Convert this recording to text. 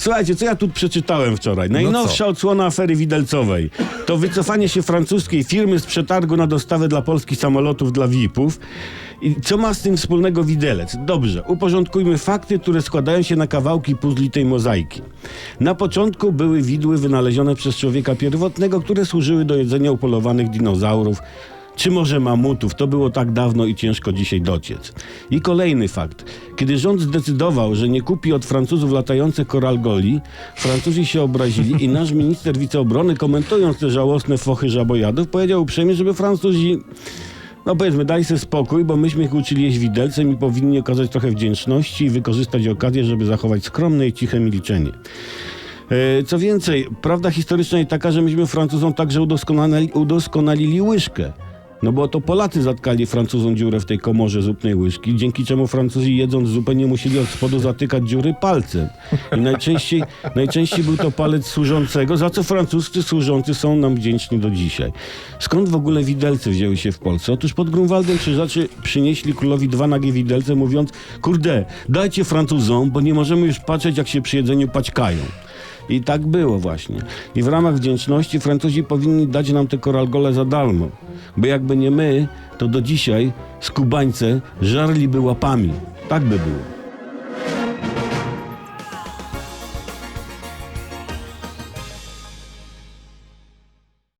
Słuchajcie, co ja tu przeczytałem wczoraj? Najnowsza odsłona afery widelcowej to wycofanie się francuskiej firmy z przetargu na dostawę dla polskich samolotów dla VIP-ów. I co ma z tym wspólnego widelec? Dobrze, uporządkujmy fakty, które składają się na kawałki puzli tej mozaiki. Na początku były widły wynalezione przez człowieka pierwotnego, które służyły do jedzenia upolowanych dinozaurów, czy może mamutów. To było tak dawno i ciężko dzisiaj dociec. I kolejny fakt. Kiedy rząd zdecydował, że nie kupi od Francuzów latające koralgoli, Francuzi się obrazili i nasz minister wiceobrony, komentując te żałosne fochy żabojadów, powiedział uprzejmie, żeby Francuzi no powiedzmy, daj sobie spokój, bo myśmy ich uczyli jeść widelcem i powinni okazać trochę wdzięczności i wykorzystać okazję, żeby zachować skromne i ciche milczenie. E, Co więcej, prawda historyczna jest taka, że myśmy Francuzom także udoskonali, udoskonalili łyżkę. No bo to Polacy zatkali Francuzom dziurę w tej komorze zupnej łyżki, dzięki czemu Francuzi jedząc zupę nie musieli od spodu zatykać dziury palcem. I najczęściej, najczęściej był to palec służącego, za co francuscy służący są nam wdzięczni do dzisiaj. Skąd w ogóle widelce wzięły się w Polsce? Otóż pod Grunwaldem krzyżacy przynieśli królowi dwa nagie widelce, mówiąc, kurde, dajcie Francuzom, bo nie możemy już patrzeć, jak się przy jedzeniu paćkają. I tak było właśnie. I w ramach wdzięczności Francuzi powinni dać nam te koralgole za darmo. Bo jakby nie my, to do dzisiaj skubańce żarliby łapami. Tak by było.